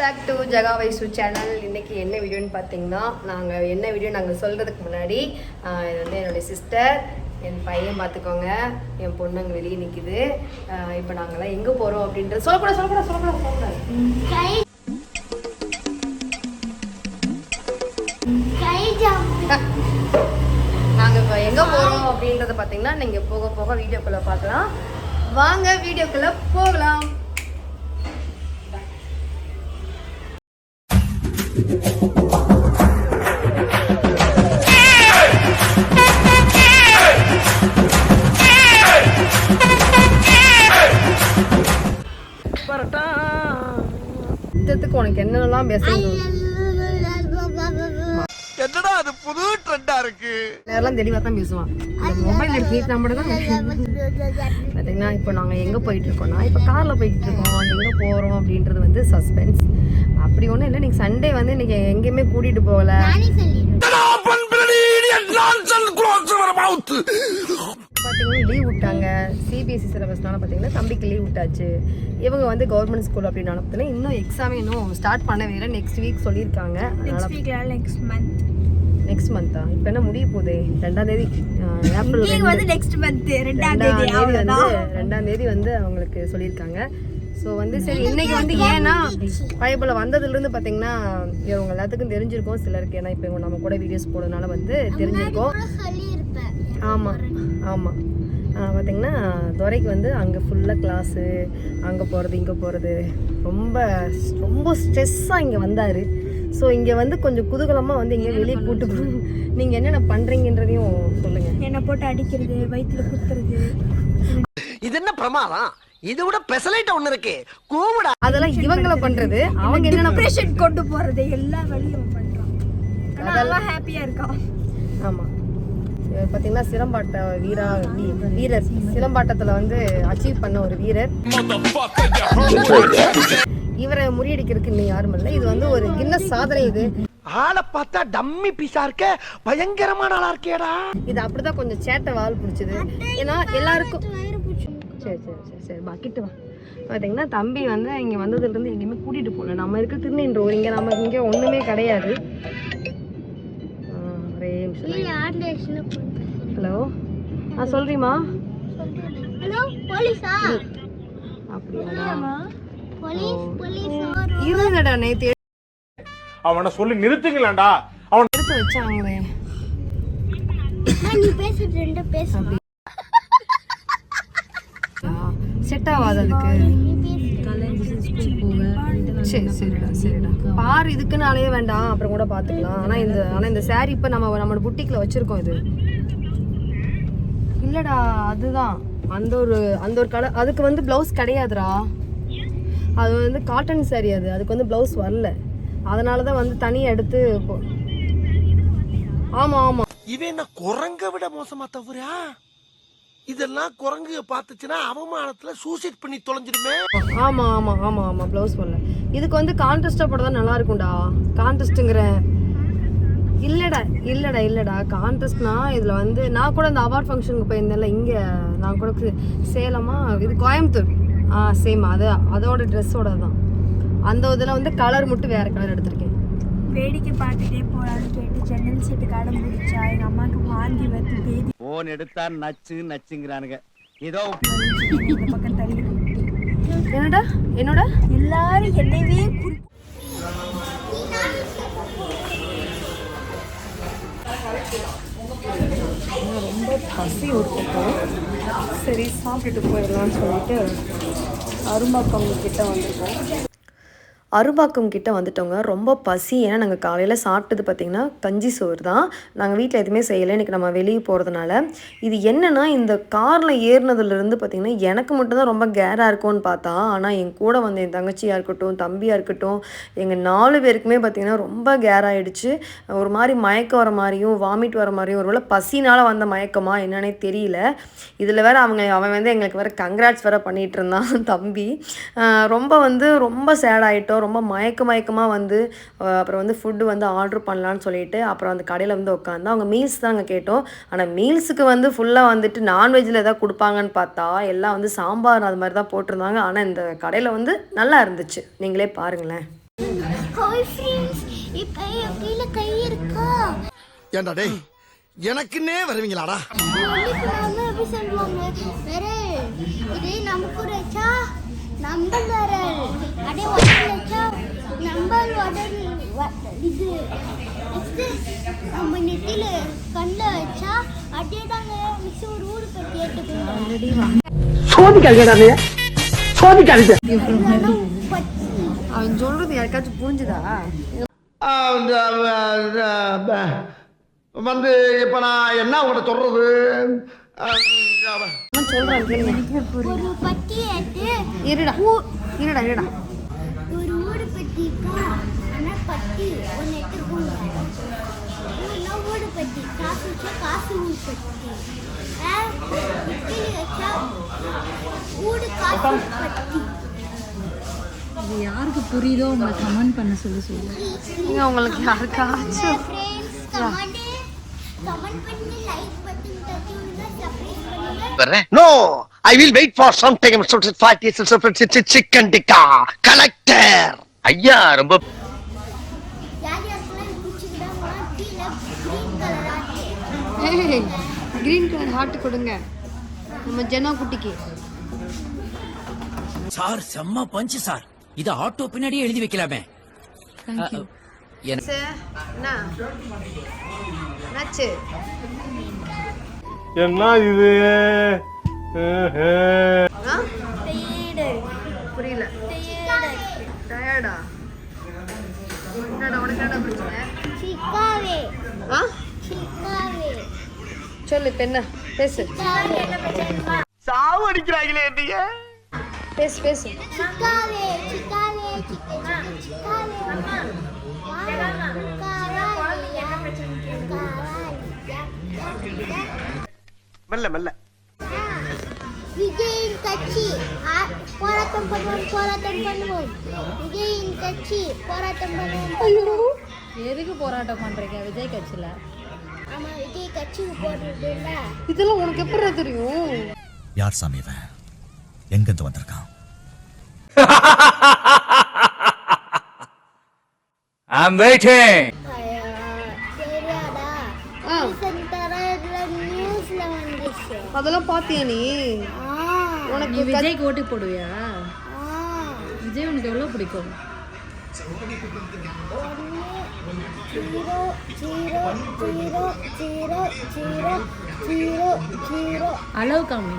Back to ஜகா வைசு channel இன்னைக்கு என்ன வீடியோன்னு பார்த்தீங்கன்னா நாங்கள் என்ன வீடியோ நாங்கள் சொல்கிறதுக்கு முன்னாடி இது வந்து என்னுடைய சிஸ்டர் என் பையன் பார்த்துக்கோங்க. என் பொண்ணு அங்கே வெளியே நிற்கிது இப்போ நாங்களாம் எங்கே போகிறோம் அப்படின்றது சொல்லக்கூடாது சொல்லக்கூடாது சொல்லக்கூடாது சொல்லக்கூடாது. நாங்கள் இப்போ எங்கே போகிறோம் அப்படின்றத பார்த்தீங்கன்னா நீங்கள் போக போக வீடியோக்குள்ளே பார்க்கலாம். வாங்க வீடியோக்குள்ளே போகலாம். இஷ்டத்துக்கு உனக்கு என்னென்னலாம் பேசணும்? என்னடா அது புது ட்ரெண்டா இருக்கு? நேரெல்லாம் தெளிவாக தான் பேசுவான். மொபைல் எடுத்து மட்டும் தான் பார்த்தீங்கன்னா இப்போ நாங்கள் எங்கே போயிட்டு இருக்கோம்னா இப்போ காரில் போயிட்டு இருக்கோம் எங்கே போகிறோம் அப்படின்றது வந்து சஸ்பென்ஸ் அப்படி ஒன்றும் இல்லை. இன்னைக்கு சண்டே வந்து இன்னைக்கு எங்கேயுமே கூட்டிகிட்டு போகல. பார்த்தீங்கன்னா லீவ் விட்டாங்க. சிபிஎஸ்சி சிலபஸ்னால பார்த்தீங்கன்னா தம்பிக்கு லீவ் விட்டாச்சு. இவங்க வந்து கவர்மெண்ட் ஸ்கூல் அப்படின்னால பார்த்தீங்கன்னா இன்னும் எக்ஸாமே இன்னும் ஸ்டார்ட் பண்ணவே இல்லை நெக்ஸ்ட் வீக் சொல்லியிருக்காங்க. நெக்ஸ்ட் மந்த் நெக்ஸ்ட் மந்த்தா இப்போ என்ன முடிய போகுது? ரெண்டாம் தேதி ஏப்ரல். வந்து நெக்ஸ்ட் மந்த் ரெண்டாம் தேதி வந்து ரெண்டாம் தேதி வந்து அவங்களுக்கு சொல்லியிருக்காங்க. ஸோ வந்து சரி இன்னைக்கு வந்து ஏன்னா பைபிள் வந்ததுலேருந்து பார்த்தீங்கன்னா இவங்க எல்லாத்துக்கும் தெரிஞ்சிருக்கும் சிலருக்கு. ஏன்னா இப்போ இவங்க நம்ம கூட வீடியோஸ் போடுறதுனால வந்து தெரிஞ்சிருக்கும். ஆமாம் ஆமாம் பார்த்தீங்கன்னா துரைக்கு வந்து அங்கே ஃபுல்லாக கிளாஸு அங்கே போகிறது இங்கே போகிறது ரொம்ப ரொம்ப ஸ்ட்ரெஸ்ஸாக இங்கே வந்தார். ஸோ இங்கே வந்து கொஞ்சம் குதூகலமாக வந்து இங்கே வெளியே கூட்டு நீங்கள் என்னென்ன பண்ணுறீங்கன்றதையும் சொல்லுங்கள் என்ன போட்டு அடிக்கிறது வயித்துல குத்துறது. இது என்ன பிரமாதம்? இது விட பெசலைட் ஒண்ணு இருக்கு. கூவிடா. அதெல்லாம் இவங்கள பண்றது. அவங்க என்னென்ன டிப்ரெஷன் கொண்டு போறது எல்லா வழியும் பண்றான். அவன் ஹாப்பியா இருக்கான். ஆமா. பாத்தீங்கன்னா சிலம்பாட்ட வீரா வீ- வீரர். சிலம்பாட்டத்துல வந்து அச்சீவ் பண்ண ஒரு வீரர். இவரை முறியடிக்கிறதுக்கு இன்னும் யாரும் இல்லை. இது வந்து ஒரு கின்னஸ் சாதனை இது. ஆளை பார்த்தா டம்மி பீஸா இருக்க. பயங்கரமான ஆளா இருக்கேடா. இது அப்படிதான் கொஞ்சம் சேட்டை வால் பிடிச்சது. ஏன்னா எல்லாருக்கும் சரி சரி சரி. பக்கிட்டு வா. பார்த்தீங்கன்னா தம்பி வந்து இங்கே வந்ததுலேருந்து எங்கேயுமே கூட்டிகிட்டு போகல. நம்ம இருக்க திருநென்றூர் இங்கே நம்ம இங்கே ஒன்றுமே கிடையாது. ஆ, ஒரே நிமிஷம். ஹலோ? ஆ சொல்றீமா ஹலோ போலீஸா? அப்படியாடா போலீஸ் போலீஸ்? இருங்கடா நேத்து அவனை சொல்லி நிறுத்துங்களேன்டா அவன் எடுத்து வச்சாங்களே. நீ பேசுறது ரெண்டு பேசு செட் ஆகாது அதுக்கு. சரி சரிடா சரிடா. பாரு இதுக்குன்னு அலைய வேண்டாம். அப்புறம் கூட பார்த்துக்கலாம் ஆனால் இந்த ஆனால் இந்த சாரி இப்போ நம்ம நம்மளோட புட்டிக்கில் வச்சுருக்கோம் இது. இல்லைடா அதுதான். அந்த ஒரு அந்த ஒரு கடை அதுக்கு வந்து ப்ளவுஸ் கிடையாதுடா. அது வந்து காட்டன் சாரி அது. அதுக்கு வந்து ப்ளவுஸ் வரல. அதனால தான் வந்து தனியாக எடுத்து போ- ஆமாம் இவன் என்ன குரங்க விட மோசமா தவறா? இதெல்லாம் குரங்கு பார்த்துச்சுன்னா அவமானத்துல சூசைட் பண்ணி தொலைஞ்சிருமே ஆமா ஆமா ஆமா ஆமா ப்ளவுஸ் வரல இதுக்கு வந்து கான்ட்ராஸ்டா போட்டா நல்லா இருக்கும்டா கான்ட்ராஸ்ட்டுங்கிற இல்லடா இல்லடா இல்லடா. கான்ட்ராஸ்ட்னா இதுல வந்து நான் கூட இந்த அவார்ட் ஃபங்க்ஷனுக்கு போயிருந்தேன்ல இங்க நான் கூட சேலமா இது கோயம்புத்தூர். ஆ சேம் அது அதோட ட்ரெஸ்ஸோட தான். அந்த இதில் வந்து கலர் மட்டும் வேற கலர் எடுத்திருக்கேன். வேடிக்கை பார்த்துட்டே போலான்னு கேட்டு ஜன்னல் சீட்டு கடை முடிச்சா எங்க அம்மாவுக்கு வாந்தி வந்து பேதி போன் எடுத்தா நச்சு நச்சுங்கிறானுங்க. ஏதோ. என்னடா? என்னோட? எல்லாரும் என்னையவே குறி ரொம்ப பசி ஒரு பக்கம் சரி சாப்பிட்டுட்டு போயிடலாம்னு சொல்லிட்டு அரும்பாக்கம் கிட்ட வந்திருக்கோம். அரும்பாக்கம் கிட்டே வந்துட்டோங்க. ரொம்ப பசி. ஏன்னா நாங்கள் காலையில் சாப்பிட்டது பார்த்திங்கன்னா கஞ்சி சோறு தான். நாங்கள் வீட்டில் எதுவுமே செய்யலை. இன்றைக்கி நம்ம வெளியே போகிறதுனால இது என்னென்னா இந்த காரில் ஏறினதுலேருந்து பார்த்திங்கன்னா எனக்கு மட்டும்தான் ரொம்ப கேராக இருக்கும்னு பார்த்தா ஆனால் என் கூட வந்த என் தங்கச்சியாக இருக்கட்டும் தம்பியாக இருக்கட்டும் எங்கள் நாலு பேருக்குமே பார்த்திங்கன்னா ரொம்ப கேராகிடுச்சு ஒரு மாதிரி மயக்கம் வர மாதிரியும் வாமிட் வர மாதிரியும் ஒருவேளை பசினால் வந்த மயக்கமா என்னன்னே தெரியல. இதில் வேறு அவங்க அவன் வந்து எங்களுக்கு வேறு கங்க்ராட்ஸ் வேறு பண்ணிகிட்டு இருந்தான் தம்பி. ரொம்ப வந்து ரொம்ப சேட் ரொம்ப மயக்க மயக்கமாக வந்து அப்புறம் வந்து ஃபுட்டு வந்து ஆர்டர் பண்ணலான்னு சொல்லிட்டு அப்புறம் அந்த கடையில் வந்து உட்காந்து அவங்க மீல்ஸ் தாங்க கேட்டோம். ஆனால் மீல்ஸுக்கு வந்து ஃபுல்லாக வந்துட்டு நான்வெஜ்ஜில் எதாவது கொடுப்பாங்கன்னு பார்த்தா எல்லாம் வந்து சாம்பார் அது மாதிரி தான் போட்டிருந்தாங்க. ஆனால் இந்த கடையில் வந்து நல்லா இருந்துச்சு. நீங்களே பாருங்களேன். ஹாய் ஃப்ரெண்ட்ஸ் இப்போ என் கையில கை இருக்கா? ஏண்டா டேய் எனக்குன்னே வருவீங்களாடா? ஒன்றுக்கு நாம எப்படி சொல்லுவாங்க விரல் இது நம்ம நெத்தியில கண்ணில் வச்சா அதே தாங்க மிஸ் ஒரு ஊடு பற்றி ஏற்றுக்கோங்க பச்சி அவன் சொல்றது யாருக்காச்சும் புரிஞ்சுதா? வந்து இப்ப நான் என்ன உங்கள்ட்ட சொல்றது? அவன் சொல்றான் கேளுங்க. ஒரு பட்டி ஏற்று இருடா. இருடா இருடா. ஒரு ஊடு இருக்கா ஆனா பட்டி ஒன்று எடுத்துக்கோங்க ஊடு பட்டி. காசு வச்சா காசு ஊடு பட்டி. இட்லி வச்சா ஊடு காசு பட்டி. இது யாருக்கு புரியுதோ உங்களை கமெண்ட் பண்ண சொல்லி சொல்லு. நீங்க உங்களுக்கு யாருக்காச்சும் கமெண்ட் பண்ணி லைக் பட்டன் பண்ணுங்க no I will wait for some time chicken tikka collector ஐயா ரொம்ப க்ரீன் கலர் ஆச்சு கிரீன் கலர் ஹார்ட் கொடுங்க. நம்ம ஜெனா குட்டிக்கு. சார் செம்ம பஞ்சு சார். இத ஆட்டோ பின்னாடியே எழுதி வைக்கலாமே. என்ன என்ன இது? ஆ? புரியல. டயர்டா? என்னடா உனக்கு என்னடா பிரச்சனை? சிக்காவே. ஆ? சிக்காவே. சொல்லு இப்ப என்ன? பேசு. சாவு அடிக்கிறாங்களே என்னைய. பேசு பேசு. மெல்ல மெல்ல. விஜயின் கட்சி போராட்டம் பண்ணுவோம் போராட்டம் பண்ணுவோம். விஜயின் கட்சி போராட்டம் பண்ணுவோம். எதுக்கு போராட்டம் பண்றீங்க விஜய் கட்சியில? ஆமா விஜய் கட்சிக்கு போடுறது இல்ல இதெல்லாம் உனக்கு எப்படி தெரியும்? யார் சாமி இவன்? எங்கிருந்து வந்திருக்கான்? ஐம் வெயிட்டிங் அதெல்லாம் பாத்தியா நீ? உனக்கு விஜய்க்கு ஓட்டு போடுவியா? ஆ. விஜய் உனக்கு எவ்வளவு பிடிக்கும்? அளவு காமி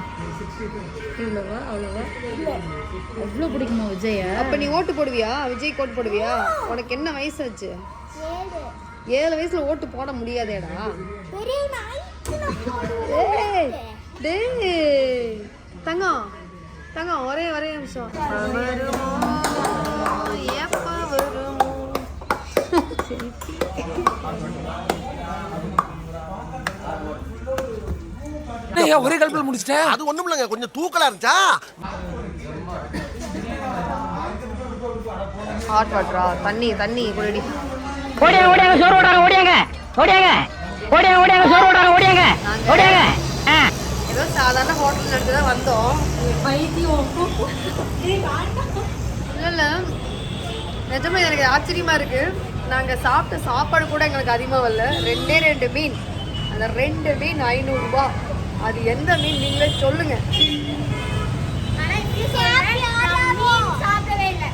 இவ்வளவா அவ்வளவா? அவ்வளோ பிடிக்குமா விஜய? அப்ப நீ ஓட்டு போடுவியா? விஜய் ஓட்டு போடுவியா? உனக்கு என்ன வயசு ஆச்சு? ஏழு ஏழு வயசுல ஓட்டு போட முடியாதேடா. டேய் தங்கம் தங்கம் ஒரே ஒரே நிமிஷம். வருமோ? எப்ப வருமோ ஒரே கல்பில் முடிச்சிட்டேன் அது ஒண்ணும் இல்லைங்க கொஞ்சம் தூக்கலா இருந்துச்சா? ஹாட் வாட்டரா தண்ணி தண்ணி குடிடி. ஓடியாங்க ஓடியாங்க சோறு ஓடாங்க ஓடியாங்க ஓடியாங்க. சாதாரண ஹோட்டல் எடுத்து தான் வந்தோம். இல்ல இல்ல நிஜமா எனக்கு ஆச்சரியமா இருக்கு. நாங்க சாப்பிட்ட சாப்பாடு கூட எங்களுக்கு அதிகமா வரல. ரெண்டே ரெண்டு மீன். அந்த ரெண்டு மீன் ஐநூறுரூபா அது எந்த மீன் நீங்களே சொல்லுங்க. சாப்பிடவே இல்லை.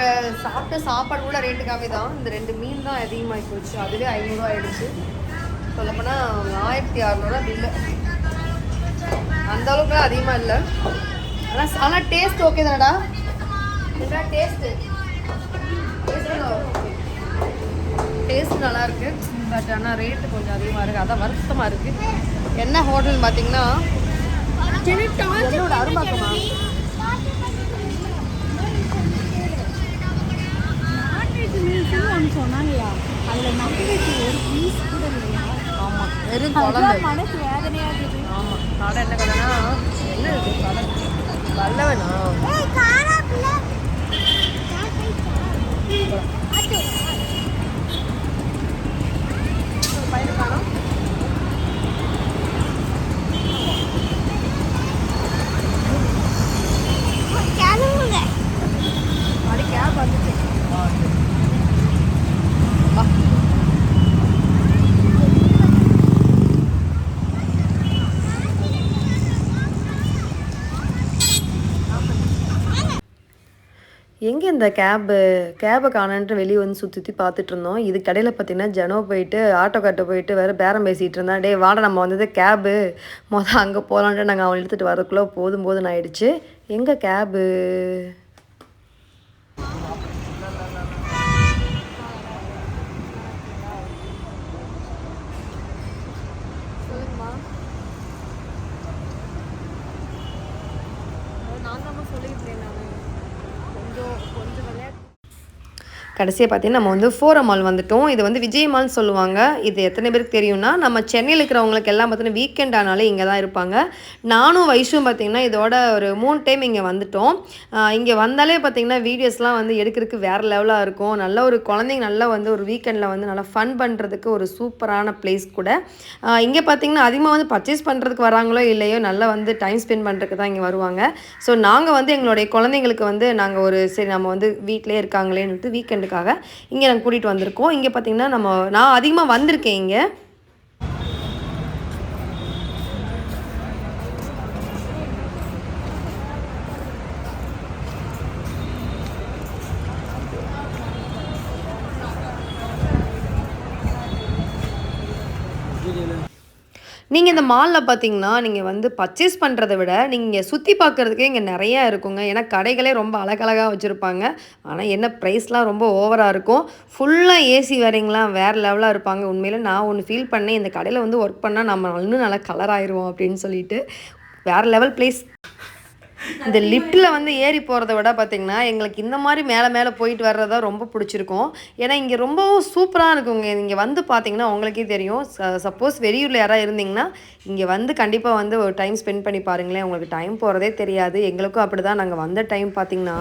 என்ன மீன் நாங்க சாப்பிட்ட சாப்பாடு கூட ரேட்டு கம்மி தான் இந்த ரெண்டு மீன் தான் அதிகமாகி போச்சு. அதுவே ஐநூறுரூவா ஆயிடுச்சு. சொல்லப்போனால் ஆயிரத்தி அறநூறுவா பில்லு அந்த அளவுக்குலாம் அதிகமாக இல்லை. ஆனால் ஆனால் டேஸ்ட் ஓகே தானடா? என்ன டேஸ்ட்டு டேஸ்ட் நல்லா இருக்கு. பட் ஆனால் ரேட்டு கொஞ்சம் அதிகமாக இருக்குது அதான் வருத்தமாக இருக்குது என்ன ஹோட்டல்னு பார்த்தீங்கன்னா என்னோட ஒன்று சொன்னாங்கயா அதில் நம்பிக்கை ஒரு பீஸ் கூட இல்லையா ஆமாம் வெறும் குழம்பு மனசு வேதனையாக இருக்குது ஆமாம் கடை என்ன கடைனா? என்ன கடை. வல்லவனா பையனை காணோம் எங்கே இந்த கேபு கேபை காணன்ட்டு வெளியே வந்து சுற்றி சுற்றி பார்த்துட்டு இருந்தோம். இது கடையில் பார்த்தீங்கன்னா ஜனோ போயிட்டு ஆட்டோக்கார்ட்ட போயிட்டு வேறு பேரம் பேசிகிட்டு இருந்தான். டே வாட நம்ம வந்தது கேபு மொதல் அங்கே போகலான்ட்டு நாங்கள் அவன் எடுத்துகிட்டு வரக்குள்ளே போதும் போதும் ஆயிடுச்சு. எங்கே கேபு கடைசியாக பார்த்தீங்கன்னா நம்ம வந்து ஃபோரம் மால் வந்துட்டோம். இது வந்து விஜய் மால்னு சொல்லுவாங்க. இது எத்தனை பேருக்கு தெரியும்னா நம்ம சென்னையில் இருக்கிறவங்களுக்கு எல்லாம் பார்த்தீங்கன்னா வீக்கெண்ட் ஆனாலே இங்கே தான் இருப்பாங்க. நானும் வயசும் பார்த்தீங்கன்னா இதோட ஒரு மூணு டைம் இங்கே வந்துட்டோம். இங்கே வந்தாலே பார்த்தீங்கன்னா வீடியோஸ்லாம் வந்து எடுக்கிறதுக்கு வேறு லெவலாக இருக்கும். நல்ல ஒரு குழந்தைங்க நல்லா வந்து ஒரு வீக்கெண்டில் வந்து நல்லா ஃபன் பண்ணுறதுக்கு ஒரு சூப்பரான பிளேஸ் கூட. இங்கே பார்த்தீங்கன்னா அதிகமாக வந்து பர்ச்சேஸ் பண்ணுறதுக்கு வராங்களோ இல்லையோ நல்லா வந்து டைம் ஸ்பெண்ட் பண்ணுறதுக்கு தான் இங்கே வருவாங்க. ஸோ நாங்கள் வந்து எங்களுடைய குழந்தைங்களுக்கு வந்து நாங்கள் ஒரு சரி நம்ம வந்து வீட்டிலே இருக்காங்களேன்னு வீக்கெண்டுக்காக இங்கே நாங்கள் கூட்டிகிட்டு வந்திருக்கோம். இங்கே பார்த்தீங்கன்னா நம்ம நான் அதிகமாக வந்திருக்கேன் இங்கே. நீங்கள் இந்த மாலில் பார்த்தீங்கன்னா நீங்கள் வந்து பர்ச்சேஸ் பண்ணுறதை விட நீங்கள் சுற்றி பார்க்குறதுக்கே இங்கே நிறையா இருக்குங்க. ஏன்னா கடைகளே ரொம்ப அழகழகாக வச்சுருப்பாங்க. ஆனால் என்ன ப்ரைஸ்லாம் ரொம்ப ஓவராக இருக்கும். ஃபுல்லாக ஏசி வேறீங்களாம் வேறு லெவலாக இருப்பாங்க. உண்மையில் நான் ஒன்று ஃபீல் பண்ணேன். இந்த கடையில் வந்து ஒர்க் பண்ணால் நம்ம இன்னும் நல்லா கலர் ஆயிடுவோம் அப்படின்னு சொல்லிட்டு வேறு லெவல் பிளேஸ் இந்த லிஃப்ட்டில் வந்து ஏறி போகிறத விட பார்த்திங்கன்னா எங்களுக்கு இந்த மாதிரி மேலே மேலே போயிட்டு வர்றது ரொம்ப பிடிச்சிருக்கும். ஏன்னா இங்கே ரொம்பவும் சூப்பராக இருக்குங்க. இங்கே வந்து பார்த்தீங்கன்னா உங்களுக்கே தெரியும். சப்போஸ் வெளியூரில் யாராவது இருந்தீங்கன்னா இங்கே வந்து கண்டிப்பாக வந்து ஒரு டைம் ஸ்பெண்ட் பண்ணி பாருங்களேன். உங்களுக்கு டைம் போகிறதே தெரியாது. எங்களுக்கும் அப்படி தான் நாங்கள் வந்த டைம் பார்த்திங்கன்னா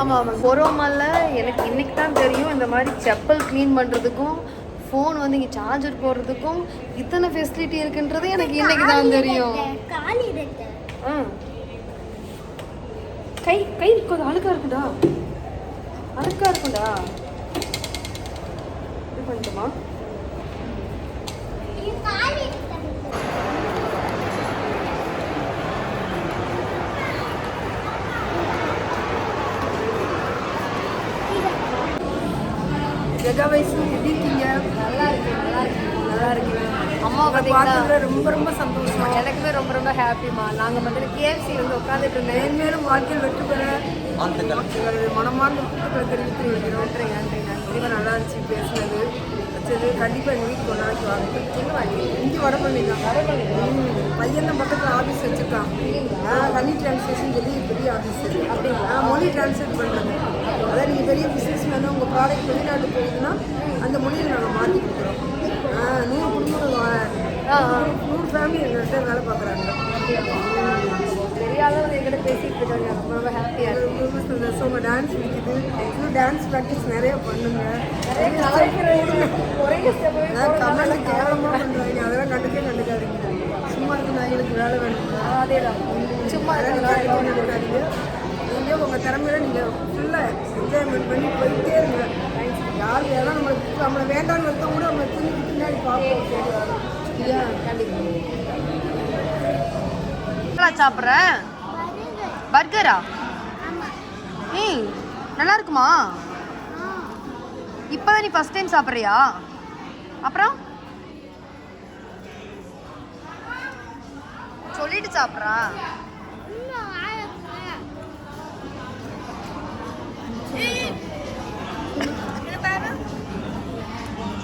ஆமாம் ஆமாம் கொரோமாவில் எனக்கு இன்னைக்கு தான் தெரியும். இந்த மாதிரி செப்பல் க்ளீன் பண்ணுறதுக்கும் ஃபோன் வந்து இங்கே சார்ஜர் போடுறதுக்கும் இத்தனை ஃபெசிலிட்டி இருக்குன்றது எனக்கு இன்னைக்கு தான் தெரியும். ஆ. கை கை கொஞ்சம் அழுக்கா இருக்குடா. அழுக்கா இருக்கும்டா இது பண்ணிட்டுமா? ஜெகா வயசு எப்படி இருக்கீங்க நல்லா இருக்கு நல்லா இருக்கு நல்லா இருக்கு ரொம்ப ரொம்ப சந்தோஷம். எனக்குமே ரொம்ப ரொம்ப ஹாப்பிமா நாங்கள் வந்து கேஎஃப்சி வந்து உட்காந்துட்டு இருந்தேன் மேலும் வாழ்க்கையில் வெற்றி பெற மனமார்ந்த கூட்டுக்களை தெரிவித்து நன்றி நன்றி நன்றி நல்லா இருந்துச்சு பேசுனது. வச்சது. கண்டிப்பாக எங்கள் வீட்டுக்கு ஒரு நாளைக்கு வாங்க. எங்கே வாங்கி? இங்கே வர பண்ணிங்க பையன் தான் பக்கத்தில் ஆஃபீஸ் வச்சுருக்கான். தனி டிரான்ஸ்லேஷன் சொல்லி பெரிய ஆஃபீஸ் அப்படிங்களா? மொழி டிரான்ஸ்லேட் பண்ணுறது அதாவது நீங்கள் பெரிய பிஸ்னஸ் மேனும் உங்கள் ப்ராடக்ட் வெளிநாட்டு போகுதுன்னா அந்த மொழியில் நாங்கள் மாற்றி கொடுக்குறோம் ஆ, நூறு குடும்பம் வா- நூறு ஃபேமிலி எங்கள்கிட்ட வேலை பார்க்குறாங்க. பெரிய அளவில் எங்கிட்ட பேசிகிட்டு இருக்காங்க. ரொம்ப ஹாப்பியாக ரொம்ப ரொம்ப சந்தோஷம். உங்கள் டான்ஸ் பிடிக்குது. இன்னும் டான்ஸ் ப்ராக்டிஸ் நிறைய பண்ணுங்க. கமெண்ட் கேவலமாக பண்ணுறாங்க அதெல்லாம் கண்டுக்கே கண்டுக்காதீங்க. சும்மா இருக்க நாய்களுக்கு வேலை வேணும் அதே தான் சும்மா கண்டுக்காதீங்க. நீங்கள் உங்கள் திறமையில நீங்கள் ஃபுல்லாக என்ஜாய்மெண்ட் பண்ணி போயிட்டே இருங்க. யார் யாரும் நம்மளுக்கு நம்மளை வேண்டாம்னு இருக்க கூட நம்மளை திரும்பி பின்னாடி பார்ப்போம். சாப்பிட்ற? பர்கரா ஏய் நல்லா இருக்குமா? இப்போதான் நீ ஃபர்ஸ்ட் டைம் சாப்பிட்றியா? அப்புறம்? சொல்லிட்டு சாப்பிட்றா?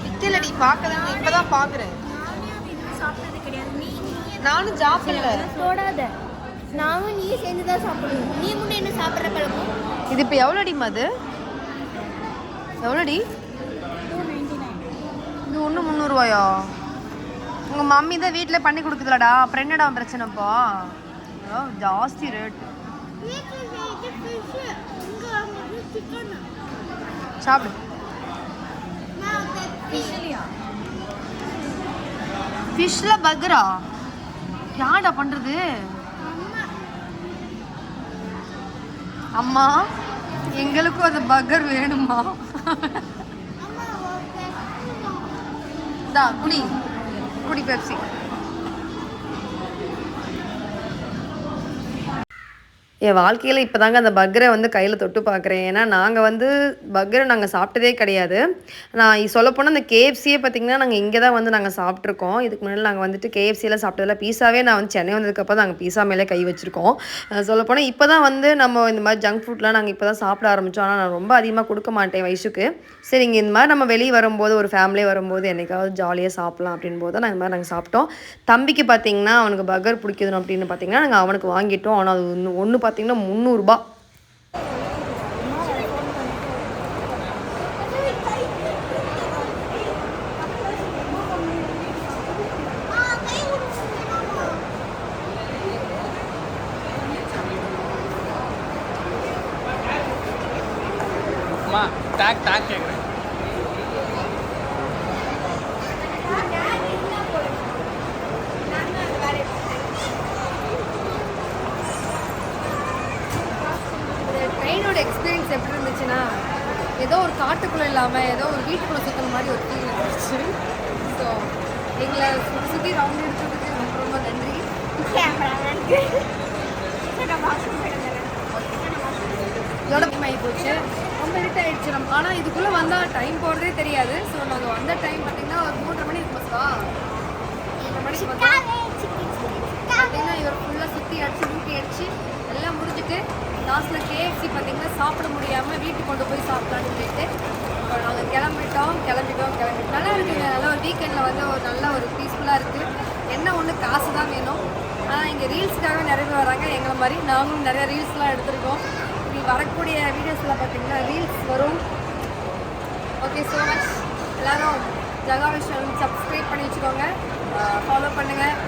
விக்கலடி பார்க்கதான் இப்பதான் பார்க்குறேன். நீ நானும் சாப்பிடல. தொடாத நானும் நீ சேர்ந்து தான் சாப்பிடணும். நீ மட்டும் என்ன சாப்பிட்ற பழக்கம்? இது இப்போ எவ்வளோடி அது? எவ்வளோடி? இது ஒன்று முந்நூறுவாயா? உங்கள் மம்மி தான் வீட்டில் பண்ணி கொடுக்குதுலடா. அப்புறம் என்னடா பிரச்சனைப்பா ஐயோ, ஜாஸ்தி ரேட் சாப்பிடு. ஃபிஷ்ஷில் பர்கரா யாடா பண்ணுறது அம்மா எங்களுக்கும் அந்த பர்கர் வேணுமா தா குடி. குடி பெப்சி. என் வாழ்க்கையில் இப்போ தாங்க அந்த பர்கரை வந்து கையில் தொட்டு பார்க்குறேன் ஏன்னா நாங்கள் வந்து பர்கரை நாங்கள் சாப்பிட்டதே கிடையாது. நான் சொல்லப்போனால் அந்த கேஎஃப்சியே பார்த்திங்கன்னா நாங்கள் இங்கே தான் வந்து நாங்கள் சாப்பிட்ருக்கோம் இதுக்கு முன்னாடி நாங்கள் வந்துட்டு கேஎஃப்சியில் சாப்பிட்டதில்ல பீஸாவே நான் வந்து சென்னை வந்ததுக்கப்புறம் நாங்கள் பீஸா மேலே கை வச்சுருக்கோம். சொல்லப்போனால் இப்போ தான் வந்து நம்ம இந்த மாதிரி ஜங்க் ஃபுட்லாம் நாங்கள் இப்போ தான் சாப்பிட ஆரம்பித்தோம் ஆனால் நான் ரொம்ப அதிகமாக கொடுக்க மாட்டேன் வயசுக்கு. சரி இங்கே இந்த மாதிரி நம்ம வெளியே வரும்போது ஒரு ஃபேமிலி வரும்போது என்னைக்காவது ஜாலியாக சாப்பிட்லாம் அப்படின் போது தான் இந்த மாதிரி நாங்கள் சாப்பிட்டோம். தம்பிக்கு பார்த்தீங்கன்னா அவனுக்கு பர்கர் பிடிக்கணும் அப்படின்னு பார்த்தீங்கன்னா நாங்கள் அவனுக்கு வாங்கிட்டோம். ஆனால் அது ஒன்று ஒன்று பார்த்தீங்கன்னா முந்நூறுரூபா டாக் டாக் கேக்குறேன் ட்ரெயினோட எக்ஸ்பீரியன்ஸ் எப்படி இருந்துச்சுன்னா ஏதோ ஒரு காட்டுக்குள்ளே இல்லாமல் ஏதோ ஒரு வீட்டுக்குள்ளே சுற்றுற மாதிரி ஒரு ஃபீல் இருந்துச்சு ஸோ எங்களை சுற்றி சுற்றி ரவுண்ட் எடுத்ததுக்கு ரொம்ப ரொம்ப நன்றி. இதோட ஆகி போச்சு ரொம்ப இருட் ஆயிடுச்சு நம்ம. ஆனால் இதுக்குள்ளே வந்தால் டைம் போகிறதே தெரியாது. ஸோ நாங்கள் வந்த டைம் பார்த்தீங்கன்னா ஒரு மூன்றரை மணி இருக்கும் பஸ்ஸா மூன்றரை மணிக்கு பார்த்தீங்கன்னா இவர் ஃபுல்லாக சுற்றி அடிச்சு ஊட்டி அடிச்சு எல்லாம் முடிஞ்சுட்டு லாஸ்ட்டில் கேஎஃப்சி பார்த்தீங்கன்னா சாப்பிட முடியாமல் வீட்டுக்கு கொண்டு போய் சாப்பிடலான்னு சொல்லிட்டு அப்புறம் நாங்கள் கிளம்பிட்டோம் கிளம்பிட்டோம் கிளம்பிட்டோம். நல்லா இருக்குங்க நல்லா ஒரு வீக்கெண்டில் வந்து ஒரு நல்ல ஒரு பீஸ்ஃபுல்லாக இருக்குது என்ன ஒன்று காசு தான் வேணும். ஆனால் இங்கே ரீல்ஸுக்காக நிறைய பேர் வராங்க. எங்களை மாதிரி நாங்களும் நிறைய ரீல்ஸ்லாம் எடுத்திருக்கோம். இனி வரக்கூடிய வீடியோஸில் பார்த்தீங்கன்னா ரீல்ஸ் வரும். ஓகே ஸோ மச் எல்லோரும் ஜகா விஷயம் சப்ஸ்கிரைப் பண்ணி வச்சுக்கோங்க. ஃபாலோ பண்ணுங்கள்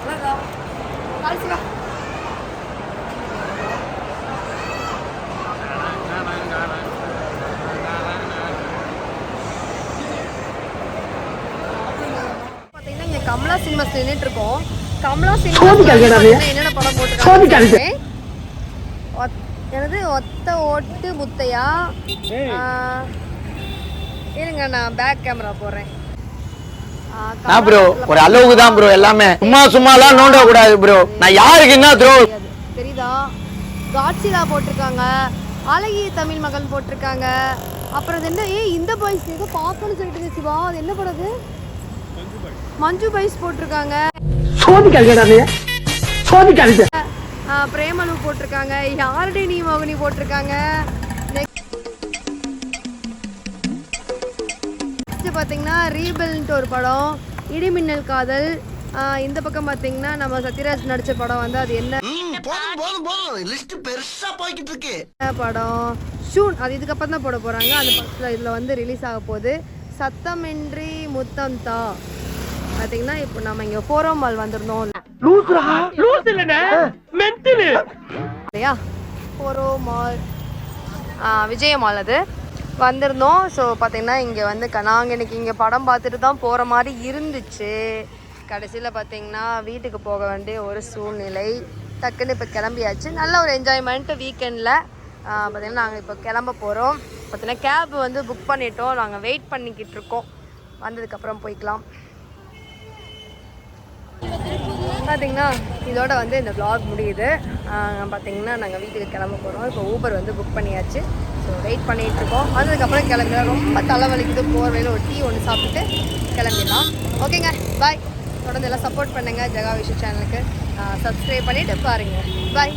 அவ்வளோதான் கால் சிவா பார்த்தீங்கன்னா இங்கே கமலா சினிமாஸ் நின்றுட்டு இருக்கோம் கமலா சினிமாஸ் என்னென்ன படம் போட்டுருக்காங்க ஒத்- என்னது? ஒத்த ஓட்டு முத்தையா? இருங்க நான் பேக் கேமரா போடுறேன். ப்ரோ ஒரு அளவுக்கு தான் ப்ரோ எல்லாமே. சும்மா சும்மாலாம் நோண்ட கூடாது ப்ரோ நான் யாருக்கு என்ன த்ரோ தெரியாது. தெரியுதா? காட்சிலா போட்டிருக்காங்க. அழகிய தமிழ் மகன் போட்டிருக்காங்க. அப்புறம் என்ன? ஏய் இந்த பாய்ஸ் ஏதோ பார்க்கணும்னு சொல்லிட்டு இருந்துச்சு சிவா. அது என்ன படம் மஞ்சு பாய்ஸ் போட்டிருக்காங்க. பிரேமலு போட்டிருக்காங்க. யாருடைய நீ மோகினி போட்டிருக்காங்க? நெக்ஸ்ட் பார்த்தீங்கன்னா ரீபெல்ன்ட்டு ஒரு படம். இடிமின்னல் காதல். இந்த பக்கம் பார்த்தீங்கன்னா நம்ம சத்யராஜ் நடித்த படம் வந்து அது என்ன? படம்? ஷூன் அது இதுக்கப்புறம் தான் போட போகிறாங்க அந்த படத்தில் இதில் வந்து ரிலீஸ் ஆக போகுது. சத்தமின்றி முத்தம் தா. பார்த்தீங்கன்னா இப்போ நம்ம இங்கே ஃபோரம் மால் வந்திருந்தோம். இல்லையா? ஃபோரோ மால் விஜய மால் அது. வந்திருந்தோம். ஸோ பார்த்தீங்கன்னா இங்கே வந்து நாங்கள் இன்னைக்கு இங்கே படம் பார்த்துட்டு தான் போகிற மாதிரி இருந்துச்சு. கடைசியில் பார்த்தீங்கன்னா வீட்டுக்கு போக வேண்டிய ஒரு சூழ்நிலை. டக்குன்னு இப்போ கிளம்பியாச்சு. நல்ல ஒரு என்ஜாய்மெண்ட் வீக்கெண்டில் பார்த்தீங்கன்னா நாங்கள் இப்போ கிளம்ப போகிறோம் பார்த்தீங்கன்னா கேப் வந்து புக் பண்ணிட்டோம். நாங்கள் வெயிட் பண்ணிக்கிட்டு இருக்கோம். வந்ததுக்கப்புறம் போய்க்கலாம். பார்த்தீங்கன்னா இதோட வந்து இந்த vlog முடியுது. பார்த்தீங்கன்னா நாங்கள் வீட்டுக்கு கிளம்ப போகிறோம் இப்போ ஊபர் வந்து புக் பண்ணியாச்சு. ஸோ வெயிட் பண்ணிகிட்டு இருக்கோம் கிளம்புறோம். கிளம்பிடலாம் ரொம்ப தலைவலிக்குது. போர்வையில் ஒரு டீ ஒன்று சாப்பிட்டுட்டு கிளம்பிடலாம். ஓகேங்க. பாய் தொடர்ந்து எல்லாம் சப்போர்ட் பண்ணுங்கள் ஜெகா விஷு சேனலுக்கு சப்ஸ்கிரைப் பண்ணிவிட்டு பாருங்கள் பாய்